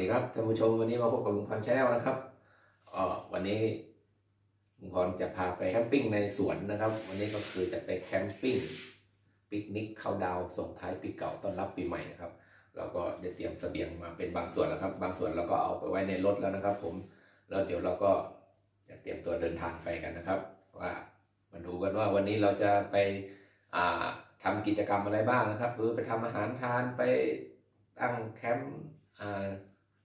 ดีครับท่านผู้ชมวันนี้มาพบกับลุงพันธ์ชาแนลนะครับออวันนี้ลุงพรจะพาไปแคมปิ้งในสวนนะครับ วันนี้ก็คือจะไปแคมปิ้งปิกนิกเข้าดาวส่งท้ายปีเก่าต้อนรับปีใหม่นะครับเราก็ได้เตรียมเสบียงมาเป็นบางส่วนแล้วครับ บางส่วนเราก็เอาไปไว้ในรถแล้วนะครับ ผมแล้วเดี๋ยวเราก็จะเตรียมตัวเดินทางไปกันนะครับ ว่ามาดูกันว่าวันนี้เราจะไปอ่าทำกิจกรรมอะไรบ้างนะครับหรือไปทำอาหารทานไปตั้งแคมป์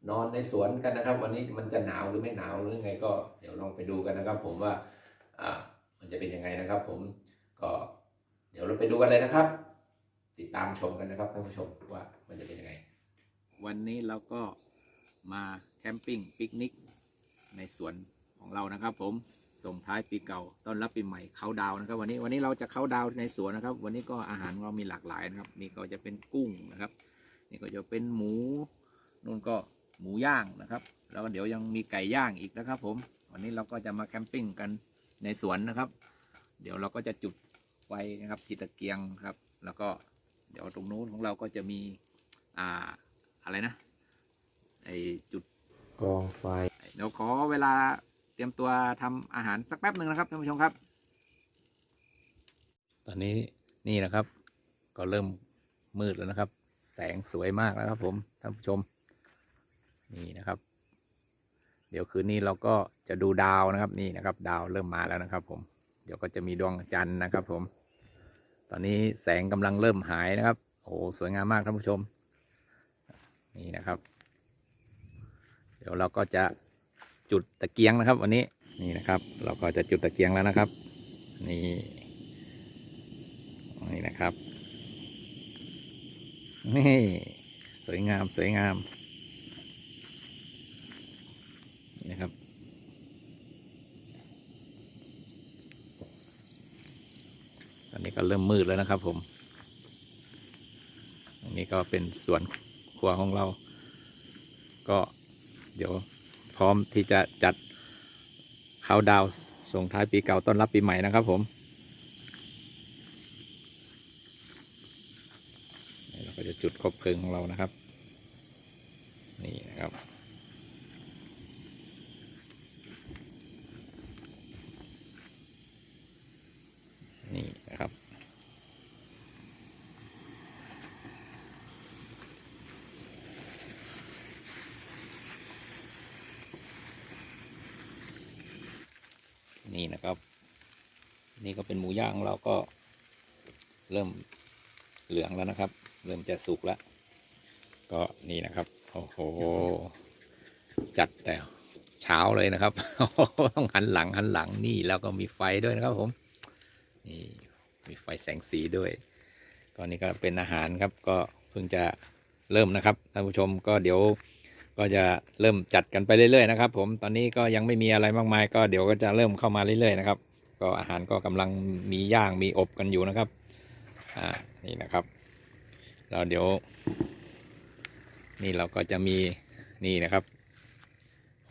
นอนในสวนกันนะครับ วันนี้มันจะหนาวหรือไม่หนาวหรือไงก็เดี๋ยวลองไปดูกันนะครับ ผมว่าอ่ามันจะเป็นยังไงนะครับ ผมก็เดี๋ยวเราไปดูกันเลยนะครับ ติดตามชมกันนะครับท่านผู้ชมว่ามันจะเป็นยังไง วันนี้เราก็มาแคมปิ้งปิกนิกในสวนของเรานะครับ ผมส่งท้ายปีเก่าต้อนรับปีใหม่เขาดาวนะครับ วันนี้วันนี้เราจะเขาดาวในสวนนะครับ วันนี้ก็อาหารเรามีหลากหลายนะครับนี่ก็จะเป็นกุ้งนะครับ นี่ก็จะเป็นหมูนู่นก็ หมูย่างนะครับ แล้วก็เดี๋ยวยังมีไก่ย่างอีกนะครับ ผม วันนี้เราก็จะมาแคมปิ้งกันในสวนนะครับ เดี๋ยวเราก็จะจุดไฟนะครับที่ตะเกียงครับ แล้วก็เดี๋ยวตรงนู้นของเราก็จะมีอ่าอะไรนะไอจุดกองไฟ เดี๋ยวขอเวลาเตรียมตัวทำอาหารสักแป๊บหนึ่งนะครับท่านผู้ชมครับ ตอนนี้นี่นะครับ ก็เริ่มมืดแล้วนะครับ แสงสวยมากแล้วครับผมท่านผู้ชม นี่นะครับ เดี๋ยวคืนนี้เราก็จะดูดาวนะครับนี่นะครับ ดาวเริ่มมาแล้วนะครับ ผมเดี๋ยวก็จะมีดวงจันทร์นะครับ ผม ตอนนี้แสงกำลังเริ่มหายนะครับโอ้โหสวยงามมากท่านผู้ชม นี่นะครับ เดี๋ยวเราก็จะจุดตะเกียงนะครับ วันนี้นี่นะครับ เราก็จะจุดตะเกียงแล้วนะครับ นี่นี่นะครับนี่สวยงามสวยงามนี่นะครับ ตอ นี้ก็เริ่มมืดแล้วนะครับ ผมอันนี้ก็เป็นสวนครัวของเรา ก็เดี๋ยวพร้อมที่จะจัดเขาน์ดาวส่งท้ายปีเก่าต้อนรับปีใหม่นะครับ ผมนี่เราก็จะจุดคบเพลิงของเรานะครับ นี่นะครับ นี่นะครับ นี่นะครับ นี่ก็เป็นหมูย่างของเราก็ เริ่มเหลืองแล้วนะครับ เริ่มจะสุกแล้ว ก็นี่นะครับโอ้โหจัดแต่เช้าเลยนะครับต้องหันหลังหันหลังนี่แล้วก็มีไฟด้วยนะครับ ผมนี่มีไฟแสงสีด้วยก็นี่ก็เป็นอาหารครับก็เพิ่งจะเริ่มนะครับท่านผู้ชมก็เดี๋ยว ก็จะเริ่มจัดกันไปเรื่อยๆนะครับ ผมตอนนี้ก็ยังไม่มีอะไรมากมาย ก็เดี๋ยวก็จะเริ่มเข้ามาเรื่อยๆนะครับ ก็อาหารก็กำลังมีย่างมีอบกันอยู่นะครับอ่านี่นะครับแล้วเดี๋ยว นี่เราก็จะมีนี่นะครับ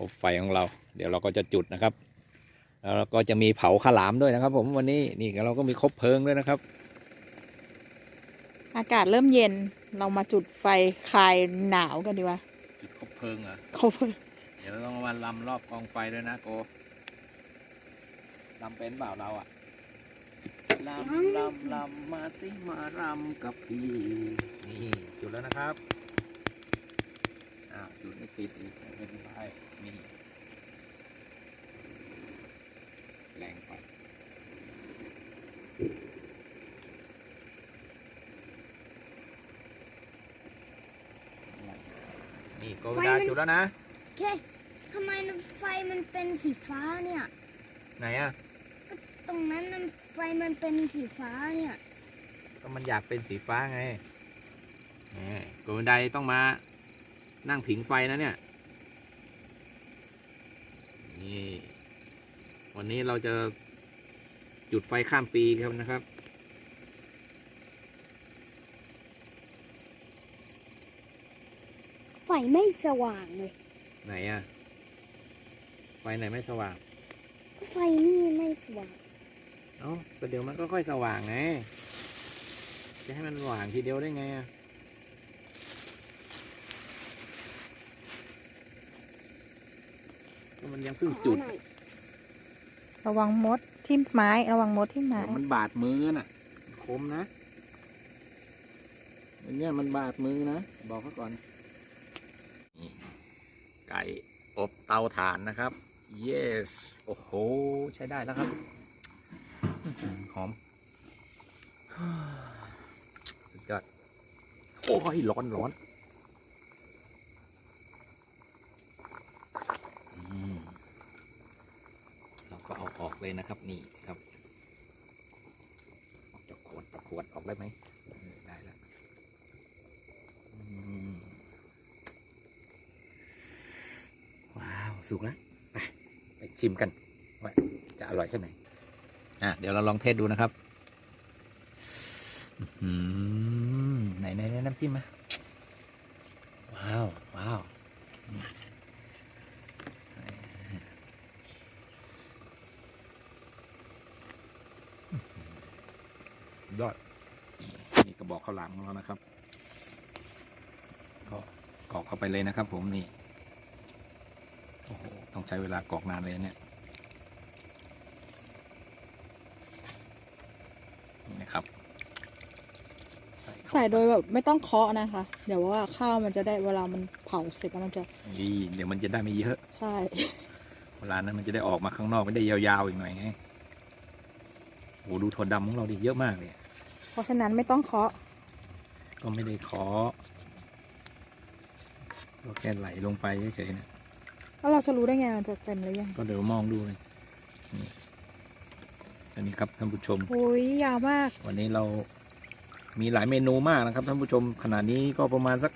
อบไฟของเรา เดี๋ยวเราก็จะจุดนะครับ แล้วเราก็จะมีเผาขาวหลามด้วยนะครับ ผมวันนี้นี่เราก็มีคบเพลิงด้วยนะครับ อากาศเริ่มเย็นเรามาจุดไฟคลายหนาวกันดีกว่า ลิงเหรอเขาเดี๋ยวเราต้องมาลำรอบกองไฟด้วยนะโกลำเป็นเปล่าเราอะลำลำลำมาสิมารำกับพี่นี่จุดแล้วนะครับอ้าวจุดไม่ติดอีกไม่เป็นไรนี่แรงไป นี่โกวิดาจุดแล้วนะโอเคทำไมไฟมันเป็นสีฟ้าเนี่ย ไหนอะตรงนั้นมันไฟมันเป็นสีฟ้าเนี่ย ก็มันอยากเป็นสีฟ้าไงแหมโกวินไดต้องมานั่งผิงไฟนะเนี่ย นี่ วันนี้เราจะจุดไฟข้ามปีครับนะครับ ฟไม่สว่างเลย ไหนอะไฟไหนไม่สว่าง ไฟนี่ไม่สว่าง เอ้าก็เดี๋ยวมันก็ค่อยสว่างไง จะให้มันสว่างทีเดียวได้ไงอะมันยังเพิ่งจุด ระวังมดทิ่มไม้ ระวังมดทิ่มไม้ เดี๋ยวมันบาดมือน่ะ คมนะอันเนี้ยมันบาดมือนะ บอกเขาก่อนนี่ไก่ อบเตาถ่านนะครับ yes โอ้โห ใช้ได้แล้วครับ หอม สุดยอด โอ้ย ร้อนร้อนเราก็เอาออกเลยนะครับ นี่ครับ ออกจากขวดจากขวดออกได้ไหมเออได้แล้วอืมว้าว สุกแล้วไปชิมกันว่าจะอร่อยแค่ไหนอะเดี๋ยวเราลองเทสดูนะครับอื้อหือไหนไหนน้ำจิ้มมาว้าว ว้าวนี่ยอดนี่กระบอกข้าวหลามของเรานะครับ ก็กรอกเข้าไปเลยนะครับผมนี่ ต้องใช้เวลากรอกนานเลยเนี่ยนี่นะครับใส่เข้าไปใส่โดยแบบไม่ต้องเคาะนะคะ เดี๋ยวว่าข้าวมันจะได้เวลามันเผาเสร็จแล้วมันจะนี่เดี๋ยวมันจะได้ไม่เยอะ ใช่ เวลานั้นมันจะได้ออกมาข้างนอกไม่ได้ยาวๆอีกหน่อยไงโอ้ดูถั่วดำของเราดิเยอะมากเลย เพราะฉะนั้นไม่ต้องเคาะ ก็ไม่ได้ขอก็แค่ไหลลงไปเฉยๆนะ แล้วเราจะรู้ได้ไงมันจะเต็มหรือยังก็เดี๋ยวมองดูเลยนี่อันนี้ครับท่านผู้ชม โอ้ยยาวมาก วันนี้เรามีหลายเมนูมากนะครับท่านผู้ชมขณะนี้ก็ประมาณสัก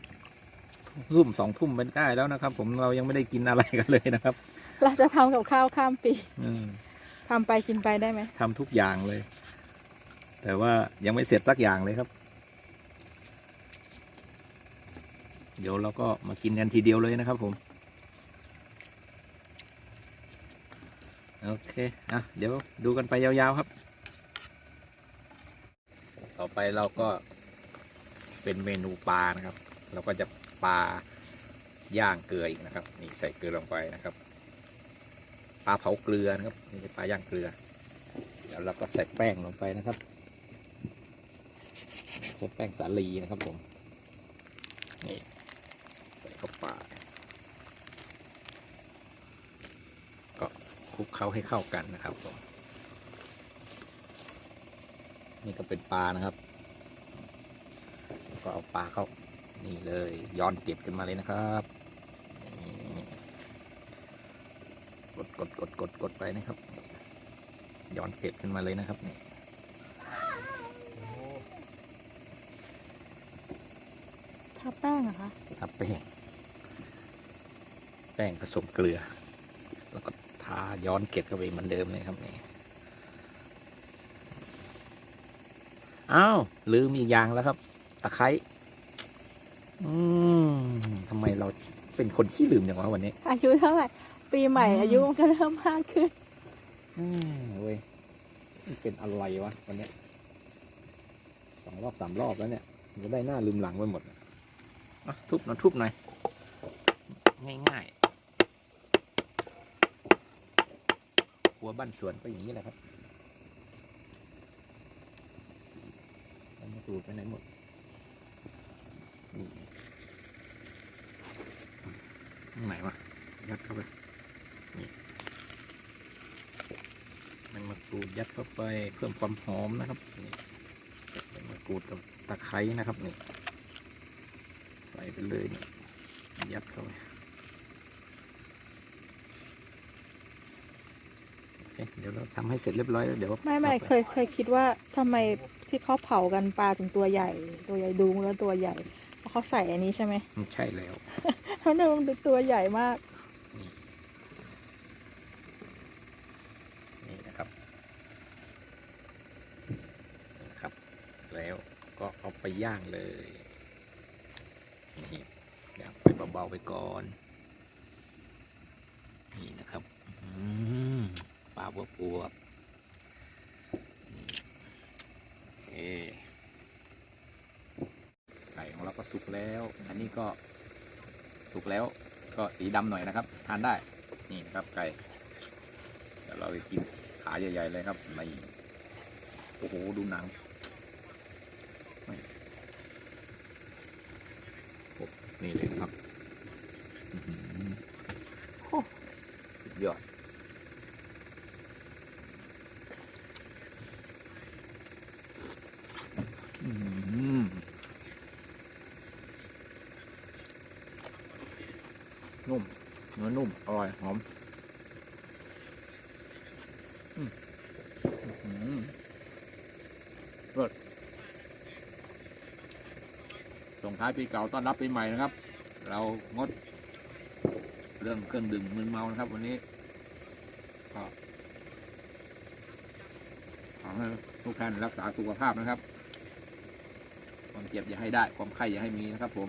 ทุ่มสองทุ่มเป็นได้แล้วนะครับ ผมเรายังไม่ได้กินอะไรกันเลยนะครับ เราจะทำกับข้าวข้ามปีอืมทำไปกินไปได้ไหมทำทุกอย่างเลย แต่ว่ายังไม่เสร็จสักอย่างเลยครับ เดี๋ยวเราก็มากินกันทีเดียวเลยนะครับผม โอเคอะเดี๋ยวดูกันไปยาวๆครับ ต่อไปเราก็เป็นเมนูปลานะครับ เราก็จะปลาย่างเกลืออีกนะครับ นี่ใส่เกลือลงไปนะครับ ปลาเผาเกลือนะครับนี่เป็นปลาย่างเกลือ เดี๋ยวเราก็ใส่แป้งลงไปนะครับใส่แป้งสาลีนะครับผม นี่ ใส่เข้าไปก็ค ลุกเคล้าให้เข้ากันนะครับผมนี่ก็เป็นปลานะครับแล้วก็เอาปลาเข้านี่เลยย้อนเกล็ดขึ้นมาเลยนะครับนี่กดกดกดกดกดไปนะครับ ย้อนเกล็ดขึ้นมาเลยนะครับนี่ทาแป้งเหรอะคะทับแป้ง แป้งผสมเกลือแล้วก็ทา ย้อนเกล็ดเข้าไปเหมือนเดิมเลยครับนี่อ้าวลืมอีกอย่างแล้วครับ ตะไคร้อืมทำไมเราเป็นคนขี้ลืมอย่างวะวันนี้ อายุเท่าไหร่ ปีใหม่อืมอายุมันก็เริ่มมากขึ้นอืมเว้ยมันเป็นอะไรวะวันเนี้ยสองรอบสามรอบแล้วเนี่ยมันจะได้หน้าลืมหลังไปหมดอะทุบหน่อยทุบหน่อยง่ายๆ หัวบ้านสวนก็อย่างนี้แหละครับมันมาตูดไปไหนหมดนี่ข้างไหนวะยัดเข้าไปมันมะกรูดยัดเข้าไปเพิ่มความหอมนะครับนี่ใส่มะกรูดกับตะไคร้นะครับนี่ใส่ไปเลยนี่ยัดเข้าไปโอ เคเดี๋ยวเราทำให้เสร็จเรียบร้อยแล้วเดี๋ยวไม่ไม่อาปเคยเคยคิดว่าทำไมที่เขาเผากันปลาถึงตัวใหญ่ ตัวใหญ่ดูแล้วตัวใหญ่เพราะเขาใส่อันนี้ใช่ไหมอืมใช่แล้วเพราะเนี่ยมันเป็นตัวใหญ่มาก นี่นะครับนะครับ แล้วก็เอาไปย่างเลยนี่ย่างไฟเบาๆไปก่อน นี่นะครับ อืม ปลาบวบวบๆโอเคไก่ของเราก็สุกแล้ว อันนี้ก็สุกแล้วก็สีดำหน่อยนะครับ ทานได้ นี่นะครับไก่ เดี๋ยวเราไปกินขาใหญ่ๆเลยครับในโอ้โห ดูหนังนี่เลยครับอื้อหือโอ้สุดยอดอื้อหือนุ่มเนื้อนุ่ม อร่อย หอมอืมอื้อหือ รสส่งท้ายปีเก่าต้อนรับปีใหม่นะครับ เรางดเรื่องเครื่องดื่มมึนเมานะครับ วันนี้ก็ขอให้ทุกท่านรักษาสุขภาพนะครับ ความเจ็บอย่าให้ได้ ความไข้อย่าให้มีนะครับ ผม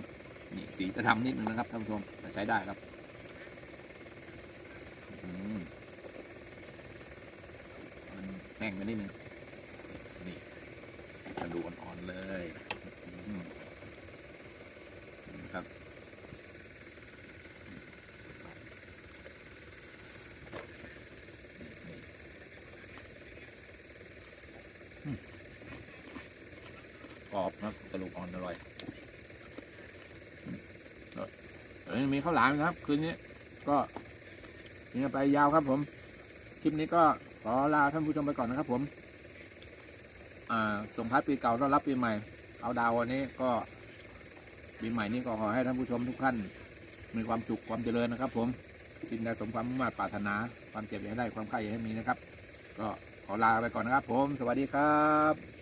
นี่สีจะทำนิดนึงนะครับท่านผู้ชมใช้ได้ครับมันแห้งไปนิดนึงนี่กระดูกอ่อนๆ เลยนะครับนี่อืมกรอบนะกระดูกอ่อนอร่อยเดี๋ยมีข้าวหลามนะครับ คืนนี้ ก็ยังไปยาวครับผม คลิปนี้ก็ขอลาท่านผู้ชมไปก่อนนะครับผม ส่งท้ายปีเก่าต้อนรับปีใหม่ เอาดาววันนี้ก็ปีใหม่นี้ก็ขอให้ท่านผู้ชมทุกท่าน มีความสุขความเจริญนะครับ ผมกินได้สมความมุ่งมั่นปรารถนา ความเจ็บอย่าให้ได้ความไข้อย่าให้มีนะครับ ก็ขอลาไปก่อนนะครับ ผม สวัสดีครับ